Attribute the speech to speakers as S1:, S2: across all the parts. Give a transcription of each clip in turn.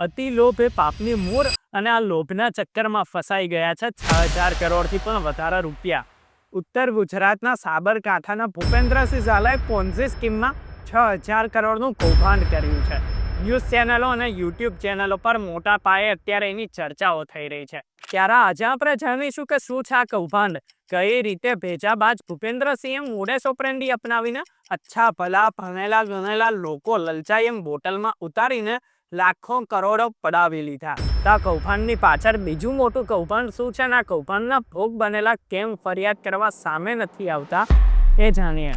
S1: અતિ લોભ એ પાપની મૂળ અને આ લોભના ચક્કરમાં ફસાઈ ગયા છે છ હજાર કરોડથી પણ વધારે રૂપિયા. ઉત્તર ગુજરાતના સાબરકાંઠાના ભૂપેન્દ્રસિંહ ઝાલાએ પોન્ઝી સ્કીમમાં છ હજાર કરોડનું કૌભાંડ કર્યું છે. ન્યૂઝ ચેનલો અને યુટ્યુબ ચેનલો પર મોટા પાયે અત્યારે એની ચર્ચાઓ થઈ રહી છે. ત્યારે આજે આપણે જાણીશું કે શું છે આ કૌભાંડ? કઈ રીતે ભેજા ભેજાબાજ ભૂપેન્દ્રસિંહે મોડે ઓપરેન્ડી અપનાવીને અચ્છા ભલા ભણેલા ગણેલા લોકો લલચાઈ એમ બોટલમાં ઉતારીને લાખો કરોડો પડાવી લીધા. તો આ કૌભાંડની પાછળ બીજું મોટું કૌભાંડ શું છે? અને આ કૌભાંડના ભોગ બનેલા કેમ ફરિયાદ કરવા સામે નથી આવતા? એ જાણીએ.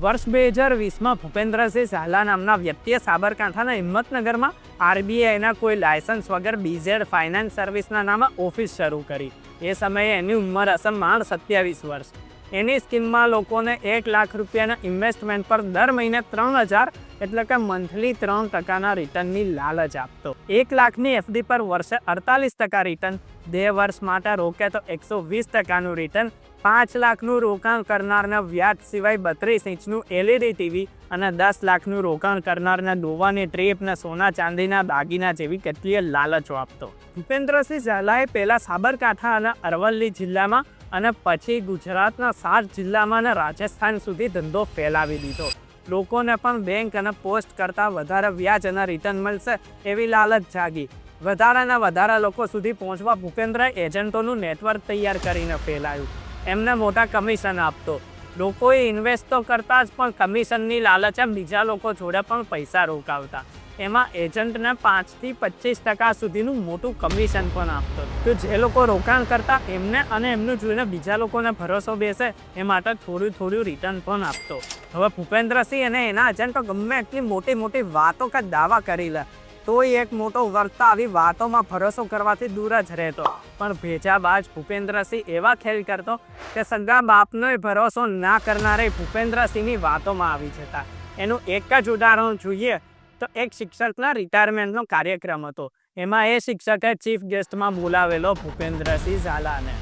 S1: વર્ષ બે હજાર વીસમાં ભૂપેન્દ્રસિંહ ઝાલા નામના વ્યક્તિએ સાબરકાંઠાના હિંમતનગરમાં આરબીઆઈના કોઈ લાયસન્સ વગર બીઝેડ ફાઇનાન્સ સર્વિસના નામે ઓફિસ શરૂ કરી. એ સમયે એની ઉંમર અસમ માણ સત્યાવીસ વર્ષ. એની સ્કીમમાં લોકોને એક લાખ રૂપિયાના ઇન્વેસ્ટમેન્ટ પર દર મહિને ત્રણ હજાર એટલે કે મંથલી ત્રણ ટકાના રિટર્નની લાલચ આપતો. એક લાખની એફડી પર વર્ષે અડતાલીસ ટકા રિટર્ન, બે વર્ષ માટે રોકે તો એકસો વીસ ટકાનું રિટર્ન, પાંચ લાખનું રોકાણ કરનારને વ્યાજ સિવાય બત્રીસ ઇંચનું એલઈડી ટીવી અને દસ લાખનું રોકાણ કરનારને ડોવાની ટ્રીપ ને સોના ચાંદીના દાગીના જેવી કેટલીય લાલચો આપતો. ભૂપેન્દ્રસિંહ ઝાલાએ પહેલાં સાબરકાંઠા અને અરવલ્લી જિલ્લામાં અને પછી ગુજરાતના સાત જિલ્લામાં અને રાજસ્થાન સુધી ધંધો ફેલાવી દીધો. લોકોને પણ બેંક અને પોસ્ટ કરતાં વધારે વ્યાજ અને રિટર્ન મળશે એવી લાલચ જાગી. વધારાના વધારા લોકો સુધી પહોંચવા ભૂપેન્દ્ર એજન્ટોનું નેટવર્ક તૈયાર કરીને ફેલાયું. એમને મોટા કમિશન આપતો. લોકોએ ઇન્વેસ્ટ તો કરતા જ પણ કમિશનની લાલચે બીજા લોકો જોડે પણ પૈસા રોકાવતા. એમાં એજન્ટને પાંચથી પચીસ ટકા સુધીનું મોટું કમિશન પણ આપતો. તો જે લોકો રોકાણ કરતા એમને અને એમનું જોઈને બીજા લોકોને ભરોસો બેસે, એ માટે થોડું થોડું રિટર્ન પણ આપતો. હવે ભૂપેન્દ્રસિંહ અને એના એજન્ટો ગમે એટલી મોટી મોટી વાતો કે દાવા કરી લે, તોય એક મોટો વર્તા આવી વાતોમાં ભરોસો કરવાથી દૂર જ રહેતો. પણ ભેજાબાજ ભૂપેન્દ્રસિંહ એવા ખેલ કરતો કે સગા બાપનોય ભરોસો ના કરનારે ભૂપેન્દ્રસિંહની વાતોમાં આવી જતા. એનું એક જ ઉદાહરણ જોઈએ તો એક શિક્ષકના રિટાયરમેન્ટનો કાર્યક્રમ હતો. એમાં એ શિક્ષકે ચીફ ગેસ્ટમાં બોલાવેલો ભૂપેન્દ્રસિંહ ઝાલાને.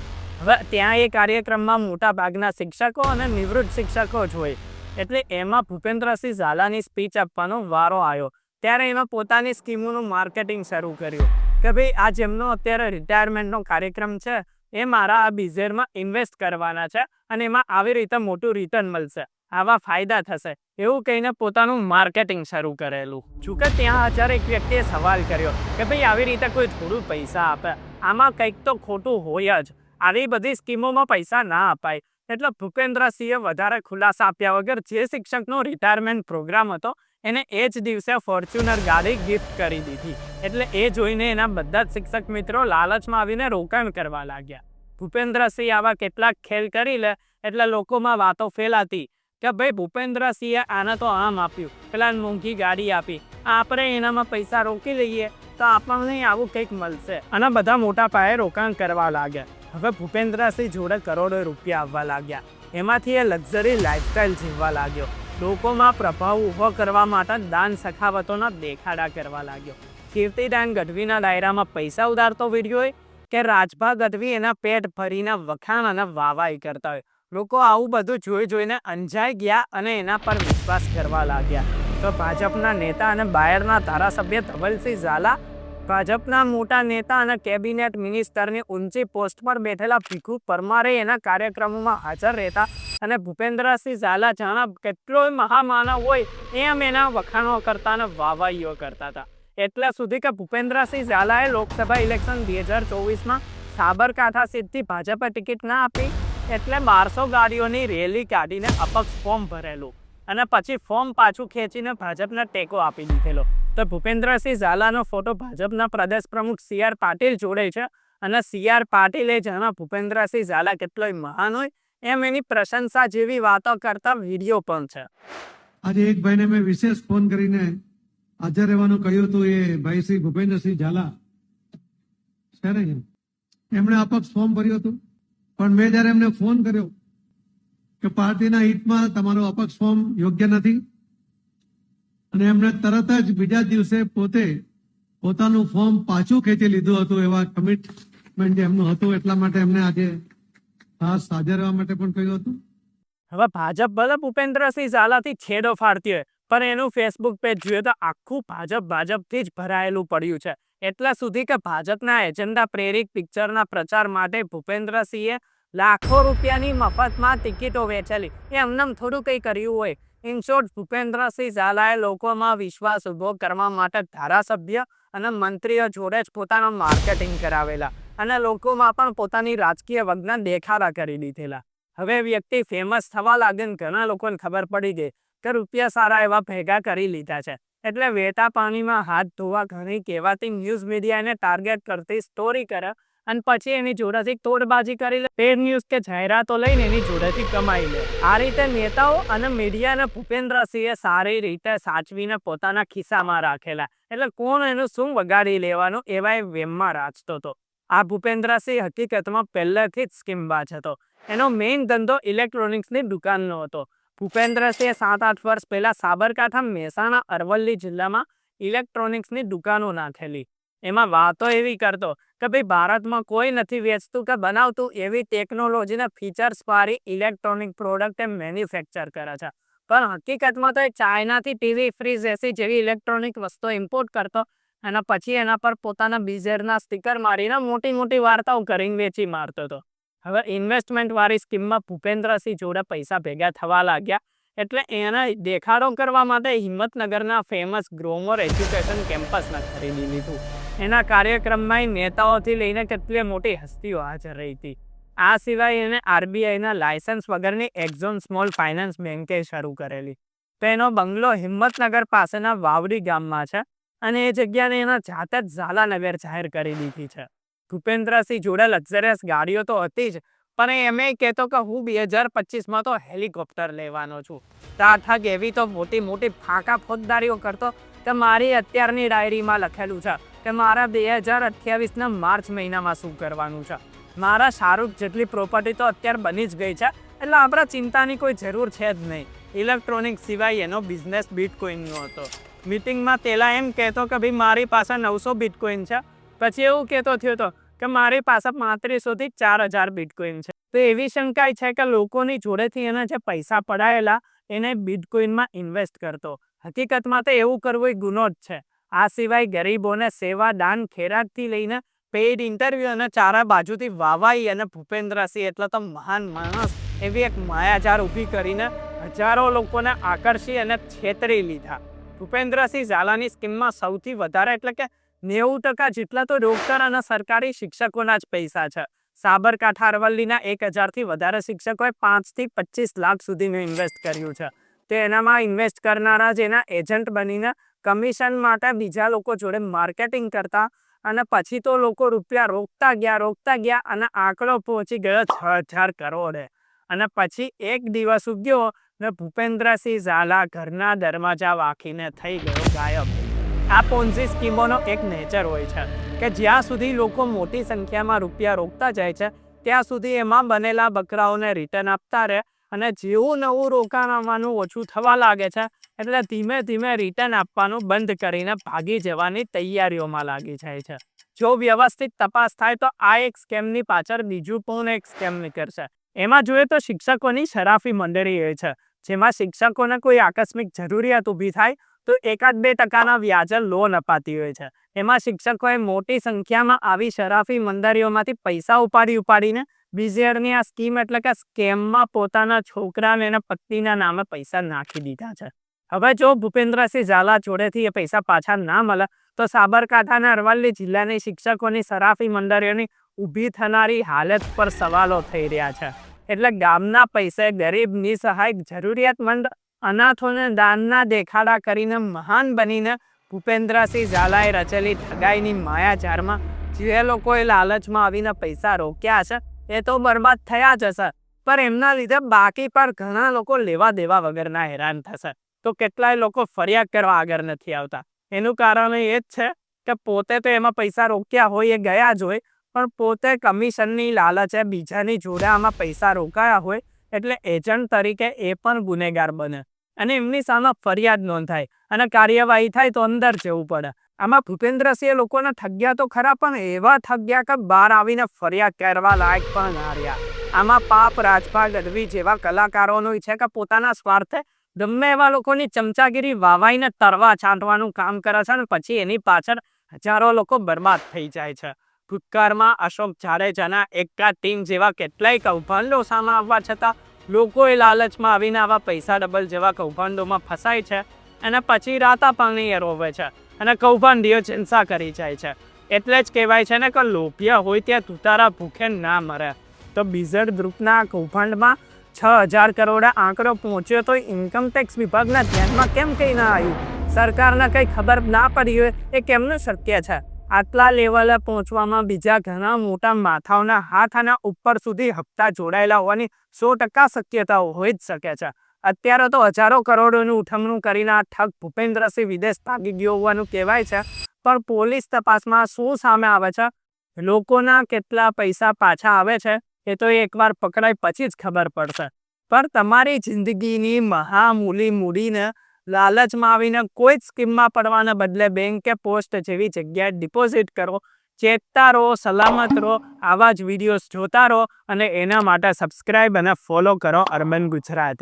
S1: હવે ત્યાં એ કાર્યક્રમમાં મોટા ભાગના શિક્ષકો અને નિવૃત્ત શિક્ષકો જ હોય. એટલે એમાં ભૂપેન્દ્રસિંહ ઝાલાની સ્પીચ આપવાનો વારો આવ્યો. ત્યારે એમાં પોતાની સ્કીમોનું માર્કેટિંગ શરૂ કર્યું. કે ભાઈ આ જેમનો અત્યારે રિટાયરમેન્ટનો કાર્યક્રમ છે, એ મારા આ બિઝનેસમાં ઇન્વેસ્ટ કરવાના છે અને એમાં આવી રીતે મોટું રિટર્ન મળશે. આવા ફાયદા થશે. એવું કહીને પોતાનું માર્કેટિંગ શરૂ કરેલું. જોકે ત્યાં હજાર એક વ્યક્તિએ સવાલ કર્યો કે ભાઈ આવી રીતે કોઈ થોડું પૈસા આપે? આમાં કંઈક તો ખોટું હોય જ. આવી બધી સ્કીમોમાં પૈસા ના અપાય. એટલે ભૂપેન્દ્રસિંહે વધારે ખુલાસા આપ્યા વગર જે શિક્ષકનો રિટાયરમેન્ટ પ્રોગ્રામ હતો, એને એ જ દિવસે ફોર્ચ્યુનર ગાડી ગિફ્ટ કરી દીધી. એટલે એ જોઈને એના બધા જ શિક્ષક મિત્રો લાલચમાં આવીને રોકાણ કરવા લાગ્યા. ભૂપેન્દ્રસિંહ આવા કેટલાક ખેલ કરી લે એટલે લોકોમાં વાતો ફેલાતી. કે ભાઈ ભૂપેન્દ્રસિંહે આને તો આમ આપ્યું, પેલા મોંઘી ગાડી આપી. આપણે એનામાં પૈસા રોકી લઈએ તો આપણને આવું કંઈક મળશે. અને બધા મોટા પાયે રોકાણ કરવા લાગ્યા. હવે ભૂપેન્દ્રસિંહ જોડે કરોડો રૂપિયા આવવા લાગ્યા. એમાંથી એ લક્ઝરી લાઇફસ્ટાઇલ જીવવા લાગ્યો. લોકોમાં પ્રભાવ ઊભો કરવા માટે દાન સખાવતોના દેખાડા કરવા લાગ્યો. કીર્તિદાન ગઢવીના ડાયરામાં પૈસા ઉધારતો વીડિયો હોય કે રાજભા ગઢવી એના પેટ ભરીને વખાણ અને વાવાઈ કરતા હોય. લોકો આવું બધું જોઈ જોઈને અંજાઈ ગયા અને એના પર વિશ્વાસ કરવા લાગ્યા. તો ભાજપના નેતા અને બાયરના ધારાસભ્ય ધવલસિંહ ઝાલા, ભાજપના મોટા નેતા અને કેબિનેટ મિનિસ્ટરની ઊંચી પોસ્ટ પર બેઠેલા ભીખુ પરમારે એના કાર્યક્રમોમાં હાજર રહેતા અને ભૂપેન્દ્રસિંહ ઝાલા જાણા કેટલોય મહામાનવ હોય એમ એના વખાણો કરતા અને વાવાઈઓ કરતા હતા. એટલા સુધી કે ભૂપેન્દ્રસિંહ ઝાલાએ લોકસભા ઇલેક્શન બે હજાર ચોવીસમાં સાબરકાંઠા સીટથી ભાજપે ટિકિટ ના આપી. એટલે બારસો ગાડીઓની રેલી કાઢીને અપક્ષ ફોર્મ ભરેલું અને પછી ફોર્મ પાછું ખેંચીને ભાજપને ટેકો આપી દીધેલો. તો ભૂપેન્દ્રસિંહ ઝાલાનો ફોટો ભાજપના પ્રદેશ પ્રમુખ સી આર પાટીલ જોડે છે અને સી આર પાટીલે જેમાં ભૂપેન્દ્રસિંહ ઝાલા કેટલોય મહાન હોય એમ એની પ્રશંસા જેવી વાતો કરતા વીડિયો પણ છે.
S2: આજે એક ભાઈને મેં વિશેષ ફોન કરીને હાજર રહેવાનું કહ્યું હતું એ ભાઈ શ્રી ભૂપેન્દ્રસિંહ ઝાલા. છે? ને એમણે અપક્ષ ફોર્મ ભર્યું હતું? પણ મેં જયારે એમને ફોન કર્યો કે પાર્ટીના હિતમાં તમારું અપક્ષ ફોર્મ યોગ્ય નથી, અને એમણે તરત જ બીજા દિવસે પોતે પોતાનું ફોર્મ પાછું ખેંચી લીધું હતું એવા કમિટમેન્ટ એમનું હતું, એટલા માટે એમને આજે ખાસ હાજર રહેવા માટે પણ કહ્યું હતું.
S1: હવે ભાજપ ભલે ભૂપેન્દ્રસિંહ ઝાલાથી છેડો ફાડતી હોય, પણ એનું ફેસબુક પેજ જોઈએ તો આખું ભાજપ ભાજપથી જ ભરાયેલું પડ્યું છે. એટલા સુધી કે ભાજપના એજન્ડા પ્રેરિત પિક્ચરના પ્રચાર માટે ભૂપેન્દ્રસિંહે લાખો રૂપિયાની મફતમાં ટિકિટો વેચેલી એ એમનેમ થોડું કંઈ કર્યું હોય. ઇન શોર્ટ ભૂપેન્દ્રસિંહ ઝાલાએ લોકોમાં વિશ્વાસ ઊભો કરવા માટે ધારાસભ્ય અને મંત્રીઓ જોડે જ પોતાનું માર્કેટિંગ કરાવેલા અને લોકોમાં પણ પોતાની રાજકીય વગના દેખાડા કરી દીધેલા. હવે વ્યક્તિ ફેમસ થવા લાગે ને ઘણા લોકોને ખબર પડી ગઈ કે રૂપિયા સારા એવા ભેગા કરી લીધા છે. એટલે વેતા પાણીમાં હાથ ધોવા, ઘણી કહેવાતી ન્યૂઝ મીડિયાને ટાર્ગેટ કરતી સ્ટોરી કરે અને પછી એની જોડેથી તોડબાજી કરી લે. પેડ ન્યૂઝ કે જાહેરાતો લઈને એની જોડેથી કમાઈ લે. આ રીતે નેતાઓ અને મીડિયાને ભૂપેન્દ્રસિંહે સારી રીતે સાચવીને પોતાના ખિસ્સામાં રાખેલા. એટલે કોણ એનું શું વગાડી લેવાનું એવા એ વેમમાં રાચતો હતો. આ ભૂપેન્દ્રસિંહ હકીકતમાં પહેલેથી જ સ્કીમબાજ હતો. એનો મેઇન ધંધો ઇલેક્ટ્રોનિક્સની દુકાનનો હતો. ભૂપેન્દ્રસિંહે સાત આઠ વર્ષ પહેલા સાબરકાંઠા, મહેસાણા, અરવલ્લી જિલ્લામાં ઇલેક્ટ્રોનિક્સની દુકાનો નાખેલી. એમાં વાતો એવી કરતો કે ભાઈ ભારતમાં કોઈ નથી વેચતું કે બનાવતું, એવી ટેકનોલોજીના ફીચર્સ વાળી ઇલેક્ટ્રોનિક પ્રોડક્ટ એમ મેન્યુફેક્ચર કરે છે. પણ હકીકતમાં તો એ ચાઇનાથી ટીવી, ફ્રીજ, એસી જેવી ઇલેક્ટ્રોનિક વસ્તુઓ ઇમ્પોર્ટ કરતો અને પછી એના પર પોતાના બીઝેરના સ્ટીકર મારીને મોટી મોટી વાર્તાઓ કરીને વેચી મારતો હતો. હવે ઇન્વેસ્ટમેન્ટ વાળી સ્કીમમાં ભૂપેન્દ્રસિંહ જોડે પૈસા ભેગા થવા લાગ્યા. એટલે એને દેખાડો કરવા માટે હિંમતનગરના ફેમસ ગ્રોમર એજ્યુકેશન કેમ્પસને ખરીદી લીધું. એના કાર્યક્રમમાં નેતાઓથી લઈને કેટલી મોટી હસ્તીઓ હાજર રહી હતી. આ સિવાય એને આરબીઆઈના લાયસન્સ વગરની એક્ઝોન સ્મોલ ફાઇનાન્સ બેન્કે શરૂ કરેલી. તો એનો બંગલો હિંમતનગર પાસેના વાવડી ગામમાં છે અને એ જગ્યાને એના જાતે જ ઝાલાનગર જાહેર કરી દીધી છે. ભૂપેન્દ્રસિંહ જોડે લક્ઝરિયસ ગાડીઓ તો હતી જ, પણ એમે કહેતો કે હું બે હજાર પચીસમાં તો હેલિકોપ્ટર લેવાનો છું. તાઠક એવી તો મોટી મોટી ફાંકા ફોજદારીઓ કરતો કે મારી અત્યારની ડાયરીમાં લખેલું છે કે મારા બે હજાર અઠ્યાવીસના માર્ચ મહિનામાં શું કરવાનું છે. મારા શાહરૂખ જેટલી પ્રોપર્ટી તો અત્યારે બની જ ગઈ છે, એટલે આપણા ચિંતાની કોઈ જરૂર છે જ નહીં. ઇલેક્ટ્રોનિક સિવાય એનો બિઝનેસ બિટકોઇનનો હતો. મિટિંગમાં તેલા એમ કહેતો કે ભાઈ મારી પાસે નવસો બિટકોઇન છે પછી એવું કહેતો થયો હતો કે મારી પાસે પાંત્રીસોથી ચાર હજાર બિટકોઇન છે. તો એવી શંકાય છે કે લોકોની જોડેથી એના જે પૈસા પડાયેલા એને બિટકોઇનમાં ઇન્વેસ્ટ કરતો. હકીકતમાં તો એવું કરવું એ ગુનો જ છે. આ સિવાય ગરીબોને સેવા દાન ખેરાકથી લઈને પેઇડ ઇન્ટરવ્યૂ અને ચારે બાજુથી વાવાઈ અને ભૂપેન્દ્રસિંહ એટલે તો મહાન માણસ એવી એક માયાજાર ઊભી કરીને હજારો લોકોને આકર્ષી અને છેતરી લીધા. ભૂપેન્દ્રસિંહ ઝાલાની સ્કીમમાં સૌથી વધારે એટલે કે નેવું ટકા જેટલા તો ડોક્ટર અને સરકારી શિક્ષકોના જ પૈસા છે. સાબરકાંઠા અરવલ્લીના એક હજારથી વધારે શિક્ષકોએ પાંચથી પચીસ લાખ સુધીનું ઇન્વેસ્ટ કર્યું છે. તે એનામાં ઇન્વેસ્ટ કરનારા જેના એજન્ટ બનીને કમિશન માટે બીજા લોકો જોડે માર્કેટિંગ કરતા અને પછી તો લોકો રૂપિયા રોકતા ગયા રોકતા ગયા અને આંકડો પહોંચી ગયો છ હજાર કરોડે. અને પછી એક દિવસ ઉગ્યો ને ભૂપેન્દ્રસિંહ ઝાલા ઘરના દરવાજા વાંખીને થઈ ગયો ગાયબ. આ પોન્ઝી સ્કીમોનો એક નેચર હોય છે કે જ્યાં સુધી લોકો મોટી સંખ્યામાં રૂપિયા રોકતા જાય છે, ત્યાં સુધી એમાં બનેલા બકરાઓને રિટર્ન આપતા રહે અને જેવું નવું રોકાણ આવવાનું ઓછું થવા લાગે છે, એટલે ધીમે ધીમે રિટર્ન આપવાનું બંધ કરીને ભાગી જવાની તૈયારીઓમાં લાગી જાય છે. જો વ્યવસ્થિત તપાસ થાય તો આ એક સ્કેમની પાછળ બીજું પણ એક સ્કેમ નીકળશે. એમાં જોઈએ તો શિક્ષકોની શરાફી મંડળી હોય છે, જેમાં શિક્ષકોને કોઈ આકસ્મિક જરૂરિયાત ઊભી થાય તો એકાદ બે ટકાના વ્યાજે લોન અપાતી હોય છે. એમાં શિક્ષકોએ મોટી સંખ્યામાં આવી શરાફી મંદારીઓમાંથી પૈસા ઉપાડી ઉપાડીને બીઝેડની આ સ્કીમ એટલે કે સ્કેમમાં પોતાના છોકરાને એના પત્નીના નામે પૈસા નાખી દીધા છે. હવે જો ભૂપેન્દ્રસિંહ ઝાલા જોડેથી એ પૈસા પાછા ના મળે, તો સાબરકાંઠાના અરવલ્લી જિલ્લાની શિક્ષકોની સરાફી મંડળીઓની ઊભી થનારી હાલત પર સવાલો થઈ રહ્યા છે. એટલે ગામના પૈસે ગરીબ નિસહાય જરૂરિયાતમંદ અનાથોને દાનના દેખાડા કરીને મહાન બનીને ભૂપેન્દ્રસિંહ ઝાલાએ રચેલી ઠગાઈની માયાજારમાં જે લોકોએ લાલચમાં આવીને પૈસા રોક્યા છે એ તો બરબાદ થયા જ હશે. પણ એમના લીધે બાકી પર ઘણા લોકો લેવા દેવા વગરના હેરાન થશે. તો કેટલાય લોકો ફરિયાદ કરવા આગળ નથી આવતા. એનું કારણ એ જ છે કે પોતે તો એમાં પૈસા રોક્યા હોય એ ગયા જ હોય, પણ પોતે કમિશનની લાલચે બીજાની જોડે આમાં પૈસા રોકાયા હોય, એટલે એજન્ટ તરીકે એ પણ ગુનેગાર બને. અને એમની સામે ફરિયાદ નોંધાય અને કાર્યવાહી થાય તો અંદર જવું પડે. આમાં ભૂપેન્દ્રસિંહે લોકોને ઠગ્યા તો ખરા, પણ એવા ઠગ્યા કે બહાર આવીને ફરિયાદ કરવા લાયક પણ હાર્યા આમાં પાપ રાજભા ગઢવી જેવા કલાકારોનો છે કે પોતાના સ્વાર્થે ગમે એવા લોકોની ચમચાગીરી વાવાઈને તરવા છાંટવાનું કામ કરે છે અને પછી એની પાછળ હજારો લોકો બરબાદ થઈ જાય છે. ભૂતકાળમાં અશોક જાડેજાના એકા ટીમ જેવા કેટલાય કૌભાંડો સામે આવવા છતાં લોકોએ લાલચમાં આવીને આવા પૈસા ડબલ જેવા કૌભાંડોમાં ફસાય છે અને પછી રાતા પાણી એરોવે છે અને કૌભાંડીઓ ચિંતા કરી જાય છે. એટલે જ કહેવાય છે ને કે લોભિયા હોય ત્યાં તુતારા ભૂખે ના મરે. તો બીઝર ગ્રુપના કૌભાંડમાં છ હજાર કરોડ આંકડો પહોંચ્યો તો ઇન્કમ ટેક્સ વિભાગના ધ્યાનમાં કેમ કંઈ ના આવ્યું? સરકારને કંઈ ખબર ના પડી હોય એ કેમનું શક્ય છે? આટલા લેવલે પહોંચવામાં બીજા ઘણા મોટા માથાઓના હાથ અને ઉપર સુધી હપ્તા જોડાયેલા હોવાની સો ટકા શક્યતાઓ હોઈ જ શકે છે. અત્યારે તો હજારો કરોડોનું ઉઠમણું કરીને આ ઠગ ભૂપેન્દ્રસિંહ વિદેશ ભાગી ગયો હોવાનું કહેવાય છે, પણ પોલીસ તપાસમાં શું સામે આવે છે? લોકોના કેટલા પૈસા પાછા આવે છે? એ તો એકવાર પકડાય પછી જ ખબર પડશે. પણ તમારી જિંદગીની મહામૂલી મૂડીને લાલચમાં આવીને કોઈ જ સ્કીમમાં પડવાના બદલે બેંક કે પોસ્ટ જેવી જગ્યાએ ડિપોઝિટ કરો. ચેતતા રહો, સલામત રહો, આવા જ વિડીયોઝ જોતા રહો અને એના માટે સબસ્ક્રાઈબ અને ફોલો કરો અર્બન ગુજરાતી.